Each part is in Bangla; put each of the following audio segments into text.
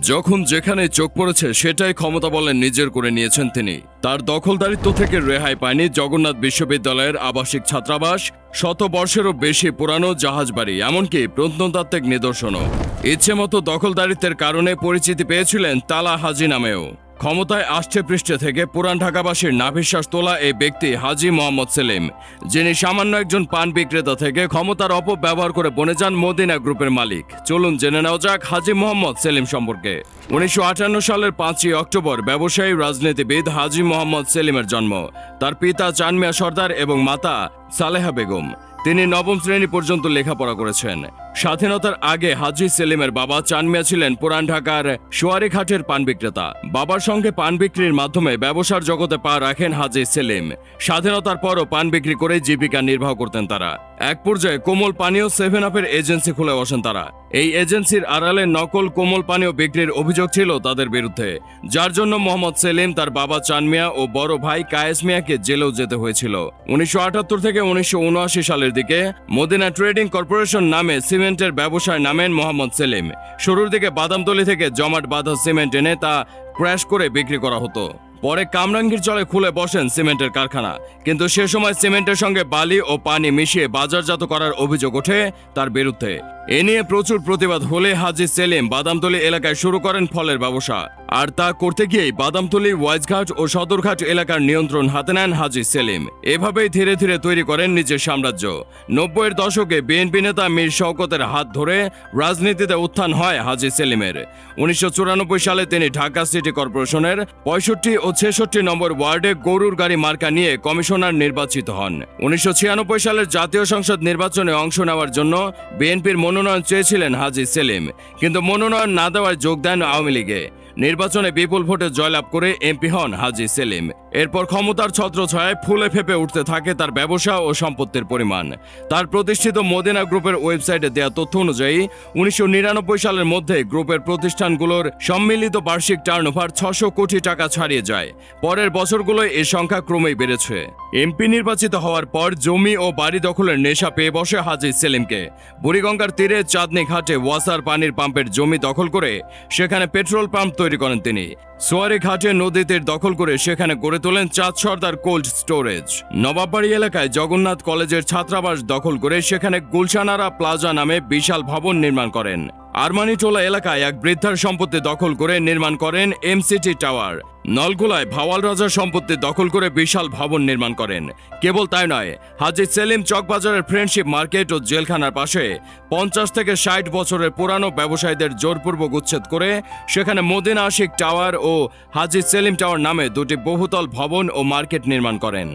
যখন যেখানে চোখ পড়েছে সেটাই ক্ষমতা বলে নিজের করে নিয়েছেন তিনি। তার দখলদারিত্ব থেকে রেহাই পায়নি জগন্নাথ বিশ্ববিদ্যালয়ের আবাসিক ছাত্রাবাস, শত বর্ষেরও বেশি পুরানো জাহাজ বাড়ি, এমনকি প্রত্নতাত্ত্বিক নিদর্শনও। ইচ্ছে মতো দখলদারিত্বের কারণে পরিচিতি পেয়েছিলেন তালা হাজি নামেও। ক্ষমতায় আষ্টে পৃষ্ঠে থেকে পুরান ঢাকাবাসীর নাভিশ্বাস তোলা এই ব্যক্তি হাজি মোহাম্মদ সেলিম, যিনি সামান্য একজন পান বিক্রেতা থেকে ক্ষমতার অপব্যবহার করে বনে যান মদিনা গ্রুপের মালিক। চলুন জেনে নেওয়া যাক হাজি মোহাম্মদ সেলিম সম্পর্কে। উনিশশো আটান্ন সালের পাঁচই অক্টোবর ব্যবসায়ী, রাজনীতিবিদ হাজি মোহাম্মদ সেলিমের জন্ম। তার পিতা চানমিয়া সর্দার এবং মাতা সালেহা বেগম। তিনি নবম শ্রেণি পর্যন্ত লেখাপড়া করেছেন। স্বাধীনতার আগে হাজি সেলিমের বাবা চানমিয়া ছিলেন পুরান ঢাকার সোয়ারিঘাটের পান বিক্রেতা। বাবার সঙ্গে পান বিক্রির মাধ্যমে ব্যবসার জগতে পা রাখেন হাজি সেলিম। স্বাধীনতার পরও পান বিক্রি করে জীবিকা নির্বাহ করতেন তারা। এক পর্যায়ে কোমল পানীয় সেভেন আপের এজেন্সি খুলে বসেন তারা। এই এজেন্সির আড়ালে নকল কোমল পানীয় বিক্রির অভিযোগ ছিল তাদের বিরুদ্ধে। যার জন্য মোহাম্মদ সেলিম, তার বাবা চানমিয়া ও বড় ভাই কায়েস মিয়াকে জেলেও যেতে হয়েছিল। উনিশশো আটাত্তর থেকে উনিশশো উনআশি সালের দিকে মদিনা ট্রেডিং কর্পোরেশন নামে সিমেন্টের ব্যবসায় নামেন মোহাম্মদ সেলিম। শুরুর দিকে বাদামতলি থেকে জমাট বাঁধা সিমেন্ট এনে তা ক্র্যাশ করে বিক্রি করা হতো। পরে কামরাঙ্গীর চলে খুলে বসেন সিমেন্টের কারখানা। কিন্তু সে সময় সিমেন্টের সঙ্গে বালি ও পানি মিশিয়ে বাজারজাত করার অভিযোগ ওঠে তার বিরুদ্ধে। এ নিয়ে প্রচুর প্রতিবাদ হলে হাজি সেলিম বাদামতলী এলাকায় শুরু করেন ফলের ব্যবসা। আর তা করতে গিয়েই বাদামতলী, ওয়াইজঘাট ও সদরঘাট এলাকার নিয়ন্ত্রণ হাতে নেন হাজি সেলিম। এভাবেই ধীরে ধীরে তৈরি করেন নিজের সাম্রাজ্য। নব্বইয়ের দশকে বিএনপি নেতা মীর শওকতের হাত ধরে রাজনীতিতে উত্থান হয় হাজি সেলিমের। উনিশশো চুরানব্বই সালে তিনি ঢাকা সিটি কর্পোরেশনের পঁয়ষট্টি ছেষট্টি নম্বর ওয়ার্ডে গরুর গাড়ি মার্কা নিয়ে কমিশনার নির্বাচিত হন। উনিশশো ছিয়ানব্বই সালের জাতীয় সংসদ নির্বাচনে অংশ নেওয়ার জন্য বিএনপির মনোনয়ন চেয়েছিলেন হাজি সেলিম, কিন্তু মনোনয়ন না দেওয়ায় যোগ দেন আওয়ামী লীগে। নির্বাচনে বিপুল ভোটে জয়লাভ করে এমপি হন হাজি সেলিম। এরপর ক্ষমতার ছত্রছায়ায় ফুলে ফেপে উঠতে থাকে তার ব্যবসা ও সম্পত্তির পরিমাণ। তার প্রতিষ্ঠিত মদিনা গ্রুপের ওয়েবসাইটে দেয়া তথ্য অনুযায়ী, উনিশশো নিরানব্বই সালের মধ্যে গ্রুপের প্রতিষ্ঠানগুলোর সম্মিলিত বার্ষিক টার্নওভার ছশো কোটি টাকা ছাড়িয়ে যায়। পরের বছরগুলোয় এ সংখ্যা ক্রমেই বেড়েছে। এমপি নির্বাচিত হওয়ার পর জমি ও বাড়ি দখলের নেশা পেয়ে বসে হাজি সেলিমকে। বুড়িগঙ্গার তীরে চাঁদনি ঘাটে ওয়াসার পানির পাম্পের জমি দখল করে সেখানে পেট্রোল পাম্প তৈরি করেন তিনি। সোয়ারি ঘাটে নদীতে দখল করে সেখানে গড়ে তোলেন চাঁদ সর্দার কোল্ড স্টোরেজ। নবাববাড়ি এলাকায় জগন্নাথ কলেজের ছাত্রাবাস দখল করে সেখানে গুলশানারা প্লাজা নামে বিশাল ভবন নির্মাণ করেন। আরমানিটোলা এলাকায় এক বৃদ্ধার সম্পত্তি দখল করে নির্মাণ করেন এমসিটি টাওয়ার। নলগুলায় ভাওয়াল রাজার সম্পত্তি দখল করে বিশাল ভবন নির্মাণ করেন। কেবল তাই নয় হাজি সেলিম চকবাজারের ফ্রেন্ডশিপ মার্কেট ও জেলখানার পাশে পঞ্চাশ থেকে ষাট বছরের পুরানো ব্যবসায়ীদের জোরপূর্বক উচ্ছেদ করে সেখানে মদিনা আশিক টাওয়ার ও হাজি সেলিম টাওয়ার নামে দুটি বহুতল ভবন ও মার্কেট নির্মাণ করেন।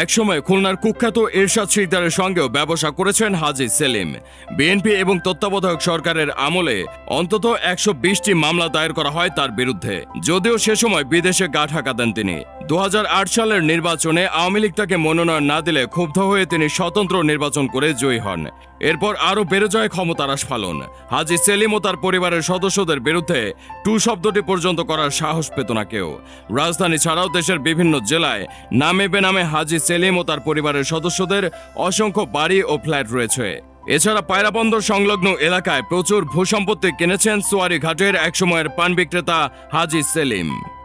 একসময় খুলনার কুখ্যাত এরশাদ শিকদারের সঙ্গেও ব্যবসা করেছেন হাজি সেলিম। বিএনপি এবং তত্ত্বাবধায়ক সরকারের আমলে অন্তত একশো বিশটি মামলা দায়ের করা হয় তার বিরুদ্ধে। যদিও সে সময় বিদেশে গা ঢাকা দেন তিনি। দু হাজার আট সালের নির্বাচনে আওয়ামী লীগ তাকে মনোনয়ন না দিলে ক্ষুব্ধ হয়ে তিনি স্বতন্ত্র নির্বাচন করে জয়ী হন। এরপর আরও বেড়ে যায় ক্ষমতার আস্ফালন। হাজি সেলিম ও তার পরিবারের সদস্যদের বিরুদ্ধে টু শব্দটি পর্যন্ত করার সাহস পেত না কেউ। রাজধানী ছাড়াও দেশের বিভিন্ন জেলায় নামে বেনামে হাজি সেলিম ও তার পরিবারের সদস্যদের অসংখ্য বাড়ি ও ফ্ল্যাট রয়েছে। এছাড়া পায়রাবন্দর সংলগ্ন এলাকায় প্রচুর ভূসম্পত্তি কিনেছেন সোয়ারি ঘাটের একসময়ের পান বিক্রেতা হাজি সেলিম।